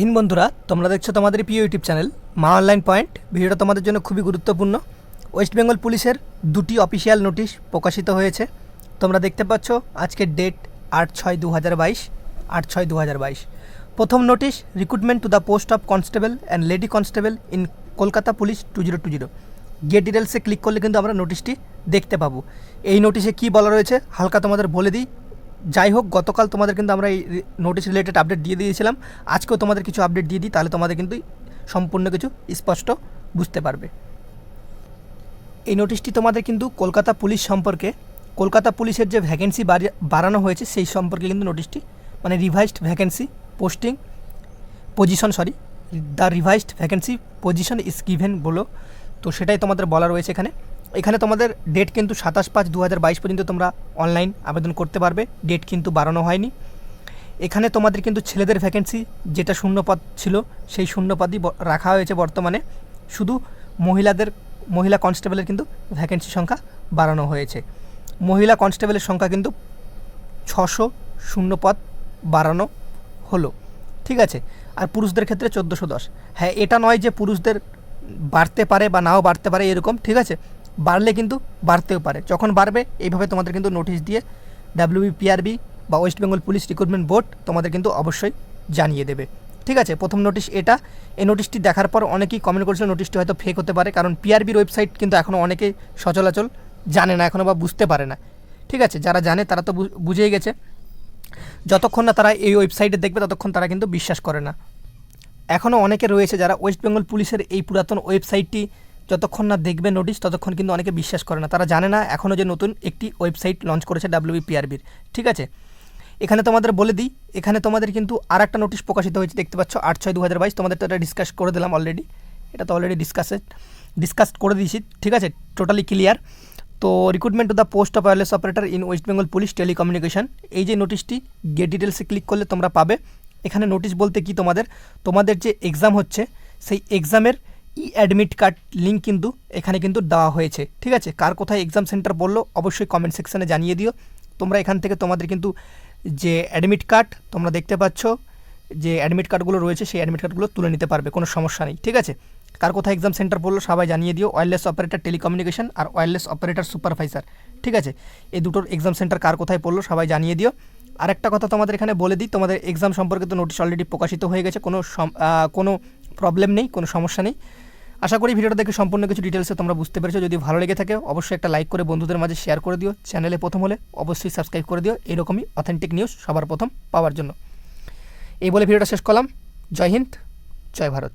হিন বন্ধুরা, তোমরা দেখছ তোমাদের প্রিয় YouTube channel Maa online point. ভিডিওটা তোমাদের জন্য খুবই গুরুত্বপূর্ণ। ওয়েস্ট বেঙ্গল পুলিশের দুটি অফিসিয়াল নোটিশ প্রকাশিত হয়েছে। তোমরা দেখতে পাচ্ছ আজকের ডেট আট ছয় দু হাজার বাইশ, আট ছয় দু হাজার বাইশ। প্রথম notice, recruitment to the post of constable and lady constable in Kolkata police two zero two zero. Get ডিটেলসে ক্লিক করলে কিন্তু আমরা নোটিশটি দেখতে পাবো। এই নোটিশে কী বলা রয়েছে, হালকা তোমাদের বলে দিই। যাই হোক গতকাল তোমাদের কিন্তু আমরা এই নোটিশ রিলেটেড আপডেট দিয়ে দিয়েছিলাম। আজকেও তোমাদের কিছু আপডেট দিয়ে দিই, তাহলে তোমাদের কিন্তু সম্পূর্ণ কিছু স্পষ্ট বুঝতে পারবে। এই নোটিশটি তোমাদের কিন্তু কলকাতা পুলিশ সম্পর্কে, কলকাতা পুলিশের যে ভ্যাকেন্সি বাড়ানো হয়েছে, সেই সম্পর্কে কিন্তু নোটিশটি মানে revised vacancy posting position sorry the revised vacancy position is given বলো। তো সেটাই তোমাদের বলা রয়েছে এখানে। এখানে তোমাদের ডেট কিন্তু সাতাশ পাঁচ দু পর্যন্ত তোমরা অনলাইন আবেদন করতে পারবে। ডেট কিন্তু বাড়ানো হয়নি। এখানে তোমাদের কিন্তু ছেলেদের ভ্যাকেন্সি যেটা শূন্যপদ ছিল, সেই শূন্যপদই রাখা হয়েছে বর্তমানে। শুধু মহিলাদের, মহিলা কনস্টেবলের কিন্তু ভ্যাকেন্সি সংখ্যা বাড়ানো হয়েছে। মহিলা কনস্টেবলের সংখ্যা কিন্তু ছশো শূন্যপদ বাড়ানো হলো। ঠিক আছে? আর পুরুষদের ক্ষেত্রে চোদ্দোশো দশ। হ্যাঁ এটা নয় যে পুরুষদের বাড়তে পারে বা নাও বাড়তে পারে এরকম। ঠিক আছে? বাড়লে কিন্তু বাড়তেও পারে। যখন বাড়বে, এইভাবে তোমাদের কিন্তু নোটিশ দিয়ে ডাব্লিউবিপিআরবি বা West Bengal police recruitment board তোমাদের কিন্তু অবশ্যই জানিয়ে দেবে। ঠিক আছে? প্রথম নোটিশ এটা। এই নোটিশটি দেখার পর অনেকেই কমেন্ট করেছিল নোটিশটি হয়তো ফেক হতে পারে, কারণ পিআরবির ওয়েবসাইট কিন্তু এখনও অনেকে সচলাচল জানে না এখনও বা বুঝতে পারে না। ঠিক আছে? যারা জানে তারা তো বুঝেই গেছে। যতক্ষণ না তারা এই ওয়েবসাইটে দেখবে, ততক্ষণ তারা কিন্তু বিশ্বাস করে না। এখনও অনেকে রয়েছে যারা ওয়েস্ট বেঙ্গল পুলিশের এই পুরাতন ওয়েবসাইটটি যতক্ষণ না দেখবে নোটিশ ততক্ষণ কিন্তু অনেকে বিশ্বাস করে না। তারা জানে না এখনও যে নতুন একটি ওয়েবসাইট লঞ্চ করেছে ডাব্লিউবিপিআরবির ঠিক আছে? এখানে তোমাদের বলে দিই, এখানে তোমাদের কিন্তু আর একটা নোটিশ প্রকাশিত হয়েছে, দেখতে পাচ্ছ আট ছয় দু হাজার বাইশ, তোমাদের তো এটা ডিসকাস করে দিলাম অলরেডি এটা তো অলরেডি ডিসকাসে ডিসকাস করে দিয়েছি, ঠিক আছে? টোটালি ক্লিয়ার তো recruitment to the post of wireless operator in West Bengal police telecommunication এই যে নোটিশটি গেট ডিটেলসে ক্লিক করলে তোমরা পাবে। এখানে নোটিশ বলতে কি তোমাদের? তোমাদের যে এক্সাম হচ্ছে, সেই এক্সামের ই অ্যাডমিট কার্ড লিঙ্ক কিন্তু এখানে কিন্তু দেওয়া হয়েছে। ঠিক আছে? কার কোথায় এক্সাম সেন্টার বলল অবশ্যই কমেন্ট সেকশানে জানিয়ে দিও। তোমরা এখান থেকে তোমাদের কিন্তু যে অ্যাডমিট কার্ড তোমরা দেখতে পাচ্ছ যে অ্যাডমিট কার্ডগুলো রয়েছে, সেই অ্যাডমিট কার্ডগুলো তুলে নিতে পারবে, কোনো সমস্যা নেই। ঠিক আছে? কার কোথায় এক্সাম সেন্টার বলল সবাই জানিয়ে দিও। ওয়্যারলেস অপারেটর টেলিকমিউনিকেশন আর ওয়্যারলেস অপারেটর সুপারভাইজার ঠিক আছে? এই দুটোর এক্সাম সেন্টার কার কোথায় পড়ল সবাই জানিয়ে দিও। আরেকটা কথা তোমাদের এখানে বলে দিই, তোমাদের এক্সাম সম্পর্কে তো নোটিশ অলরেডি প্রকাশিত হয়ে গেছে, কোনো কোনো প্রবলেম নেই, কোনো সমস্যা নেই। আশা করি ভিডিওটা দেখে সম্পূর্ণ কিছু ডিটেলসে তোমরা বুঝতে পেরেছ। যদি ভালো লেগে থাকে, অবশ্যই একটা লাইক করে বন্ধুদের মাঝে শেয়ার করে দিও। চ্যানেলে প্রথম হলে অবশ্যই সাবস্ক্রাইব করে দিও। এরকমই অথেন্টিক নিউজ সবার প্রথম পাওয়ার জন্য। এই বলে ভিডিওটা শেষ করলাম। জয় হিন্দ, জয় ভারত।